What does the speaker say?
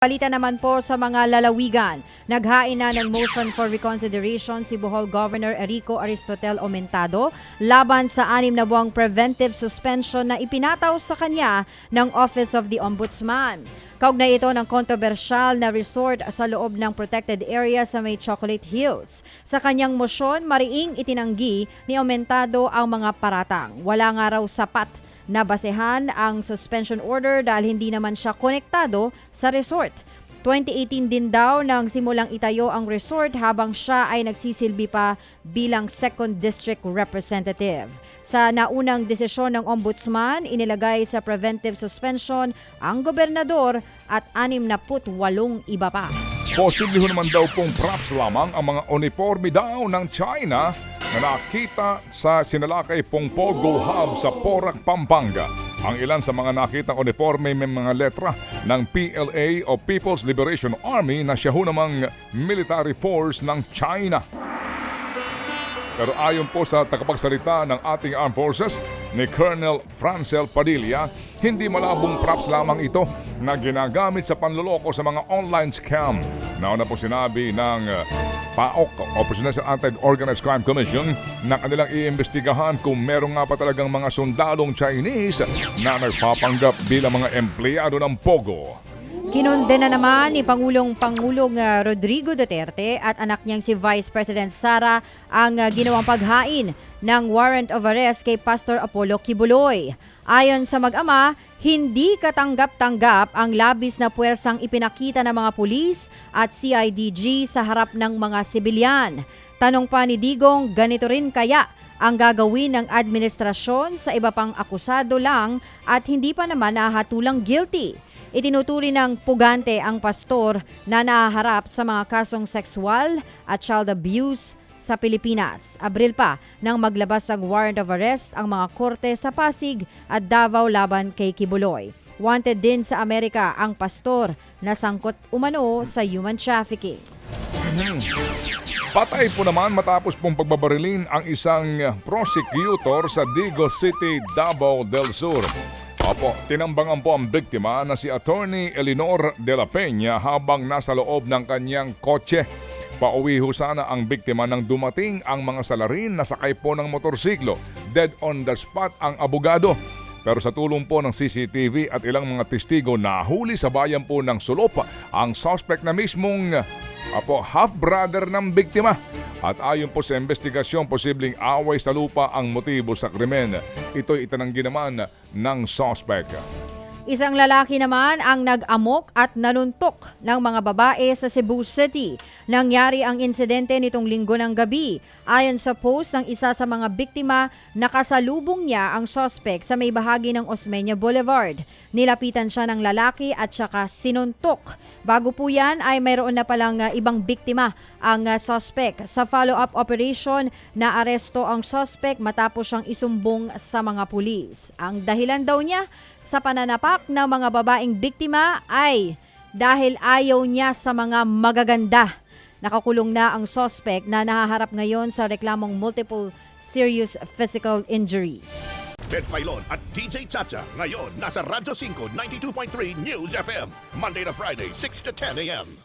Balita naman po sa mga lalawigan. Naghain na ng motion for reconsideration si Bohol Governor Erico Aristotel Aumentado laban sa anim na buwang preventive suspension na ipinataw sa kanya ng Office of the Ombudsman. Kaugnay ito ng kontrobersyal na resort sa loob ng protected area sa may Chocolate Hills. Sa kanyang motion, mariing itinanggi ni Aumentado ang mga paratang. Wala nga raw sapat na basehan ang suspension order dahil hindi naman siya konektado sa resort. 2018 din daw nang simulang itayo ang resort habang siya ay nagsisilbi pa bilang second district representative. Sa naunang desisyon ng ombudsman, inilagay sa preventive suspension ang gobernador at 68 iba pa. Posible naman daw pong props lamang ang mga uniforme daw ng China na nakita sa sinalakay pong Pogo Hub sa Porac, Pampanga. Ang ilan sa mga nakitang uniforme may mga letra ng PLA o People's Liberation Army na siya ho namang military force ng China. Pero ayon po sa tagapagsalita ng ating armed forces ni Colonel Francel Padilla, hindi malabong props lamang ito na ginagamit sa panloloko sa mga online scam. Nauna po sinabi ng uh, PAOK o Presidential Anti-Organized Crime Commission na kanilang iimbestigahan kung meron nga pa talagang mga sundalong Chinese na nagpapanggap bilang mga empleyado ng POGO. Kinondena naman ni Pangulong Pangulong uh, Rodrigo Duterte at anak niyang si Vice President Sara ang uh, ginawang paghain ng warrant of arrest kay Pastor Apollo Kibuloy. Ayon sa mag-ama, hindi katanggap-tanggap ang labis na puwersang ipinakita ng mga pulis at CIDG sa harap ng mga sibilyan. Tanong pa ni Digong, ganito rin kaya ang gagawin ng administrasyon sa iba pang akusado lang at hindi pa naman nahatulang guilty. Itinuturi ng pugante ang pastor na nahaharap sa mga kasong sexual at child abuse sa Pilipinas. Abril pa nang maglabas ng warrant of arrest ang mga korte sa Pasig at Davao laban kay Kibuloy. Wanted din sa Amerika ang pastor na sangkot umano sa human trafficking. Patay po naman matapos pong pagbabarilin ang isang prosecutor sa Digo City, Davao del Sur. Opo, tinambangan po ang biktima na si Attorney Elinor de la Peña habang nasa loob ng kanyang kotse. Pauwi ho sana ang biktima nang dumating ang mga salarin na sakay po ng motorsiklo. Dead on the spot ang abogado. Pero sa tulong po ng CCTV at ilang mga testigo nahuli sa bayan po ng Sulop ang suspect na mismong apo, half-brother ng biktima. At ayon po sa investigasyon, posibleng away sa lupa ang motibo sa krimen. Ito'y itananggi naman ng suspect. Isang lalaki naman ang nag-amok at nanuntok ng mga babae sa Cebu City. Nangyari ang insidente nitong linggo ng gabi. Ayon sa post ng isa sa mga biktima, nakasalubong niya ang suspect sa may bahagi ng Osmeña Boulevard. Nilapitan siya ng lalaki at saka sinuntok. Bago po yan ay mayroon na palang uh, ibang biktima ang uh, suspect. Sa follow-up operation, naaresto ang suspect matapos siyang isumbong sa mga pulis. Ang dahilan daw niya sa pananapak ng mga babaeng biktima ay dahil ayaw niya sa mga magaganda. Nakakulong na ang suspect na nahaharap ngayon sa reklamong multiple serious physical injuries. Ted Filon at DJ Chacha. Ngayon, nasa Radyo 5, 92.3 News FM. Monday to Friday, 6 to 10 a.m.